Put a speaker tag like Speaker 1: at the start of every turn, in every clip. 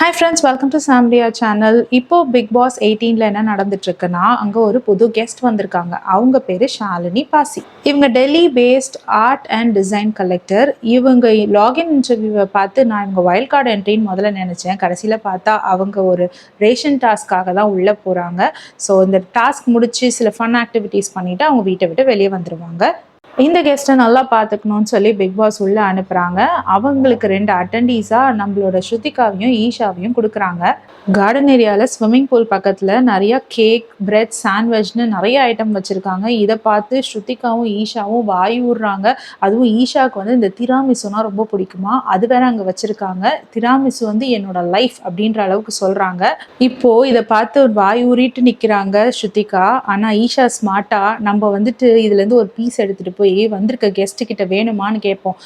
Speaker 1: Hi friends welcome to சாம்பியா channel இப்போ Bigg Boss எயிட்டீனில் என்ன நடந்துட்டுருக்குன்னா அங்கே ஒரு புது கெஸ்ட் வந்திருக்காங்க. அவங்க பேர் ஷாலினி பாசி. இவங்க Delhi based art and design collector இவங்க லாகின் இன்டர்வியூவை பார்த்து நான் இவங்க வைல்ட் கார்டு என்ட்ரின்னு முதல்ல நினச்சேன். கடைசியில் பார்த்தா அவங்க ஒரு ரேஷன் டாஸ்க்காக தான் உள்ளே போகிறாங்க ஸோ இந்த டாஸ்க் முடித்து சில ஃபன் ஆக்டிவிட்டீஸ் பண்ணிவிட்டு அவங்க வீட்டை விட்டு வெளியே வந்துடுவாங்க இந்த கெஸ்ட்டை நல்லா பார்த்துக்கணும்னு சொல்லி பிக் பாஸ் உள்ளே அனுப்புகிறாங்க அவங்களுக்கு ரெண்டு அட்டண்டீஸாக நம்மளோட ஸ்ருதிகாவையும் ஈஷாவையும் கொடுக்குறாங்க. கார்டன் ஏரியாவில் ஸ்விம்மிங் பூல் பக்கத்தில் நிறையா கேக் பிரெட் சாண்ட்விச்னு நிறைய ஐட்டம் வச்சுருக்காங்க. இதை பார்த்து ஸ்ருதிகாவும் ஈஷாவும் வாய் ஊடுறாங்க அதுவும் ஈஷாவுக்கு வந்து இந்த திராமிசுனா ரொம்ப பிடிக்குமா? அது வேற அங்கே வச்சுருக்காங்க. திராமிசு வந்து என்னோட லைஃப் அப்படின்ற அளவுக்கு சொல்கிறாங்க இப்போது இதை பார்த்து வாய் ஊறிட்டு நிற்கிறாங்க ஸ்ருதிகா. ஆனால் ஈஷா ஸ்மார்ட்டாக நம்ம வந்துட்டு இதுலேருந்து ஒரு பீஸ் எடுத்துகிட்டு போய் வந்திருக்க கெஸ்ட்டு கிட்ட வேணுமான்னு கேட்போம்.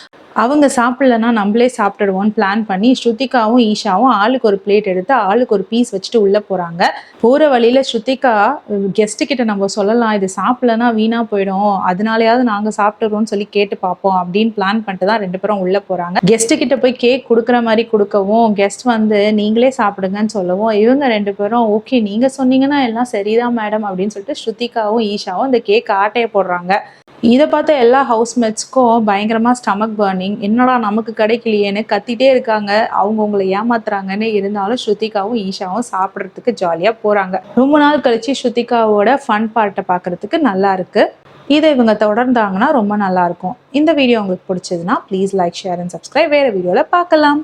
Speaker 1: அவங்க சாப்பிடலன்னா நம்மளே சாப்பிட்டுடுவோம்னு பிளான் பண்ணி ஸ்ருதிகாவும் ஈஷாவும் ஆளுக்கு ஒரு பிளேட் எடுத்து ஆளுக்கு ஒரு பீஸ் வச்சுட்டு உள்ளே போகிறாங்க போகிற வழியில் ஸ்ருதிகா கெஸ்ட்டு கிட்ட நம்ம சொல்லலாம் இது சாப்பிடலன்னா வீணாக போயிடும். அதனாலயாவது நாங்கள் சாப்பிட்டுறோம்னு சொல்லி கேட்டு பார்ப்போம் அப்படின்னு பிளான் பண்ணிட்டு தான் ரெண்டு பேரும் உள்ளே போகிறாங்க கெஸ்ட்டு கிட்ட போய் கேக் கொடுக்குற மாதிரி கொடுக்கவும் கெஸ்ட் வந்து நீங்களே சாப்பிடுங்கன்னு சொல்லவும் இவங்க ரெண்டு பேரும் ஓகே நீங்கள் சொன்னீங்கன்னா எல்லாம் சரிதான் மேடம் அப்படின்னு சொல்லிட்டு ஸ்ருதிகாவும் ஈஷாவும் இந்த கேக் ஆட்டையை போடுறாங்க. இதை பார்த்த எல்லா ஹவுஸ்மேட்ஸ்க்கும் பயங்கரமாக ஸ்டமக் பர்னிங் என்னடா நமக்கு கிடைக்கலையேன்னு கத்திட்டே இருக்காங்க. அவங்க உங்களை ஏமாத்துறாங்கன்னு இருந்தாலும் ஸ்ருதிகாவும் ஈஷாவும் சாப்பிட்றதுக்கு ஜாலியாக போகிறாங்க ரொம்ப நாள் கழிச்சு ஸ்ருதிகாவோட ஃபன் பார்ட்டை பார்க்குறதுக்கு நல்லா இருக்குது இதை இவங்க தொடர்ந்தாங்கன்னா ரொம்ப நல்லாயிருக்கும் இந்த வீடியோ உங்களுக்கு பிடிச்சதுன்னா please like share and subscribe வேறு வீடியோவில் பார்க்கலாம்.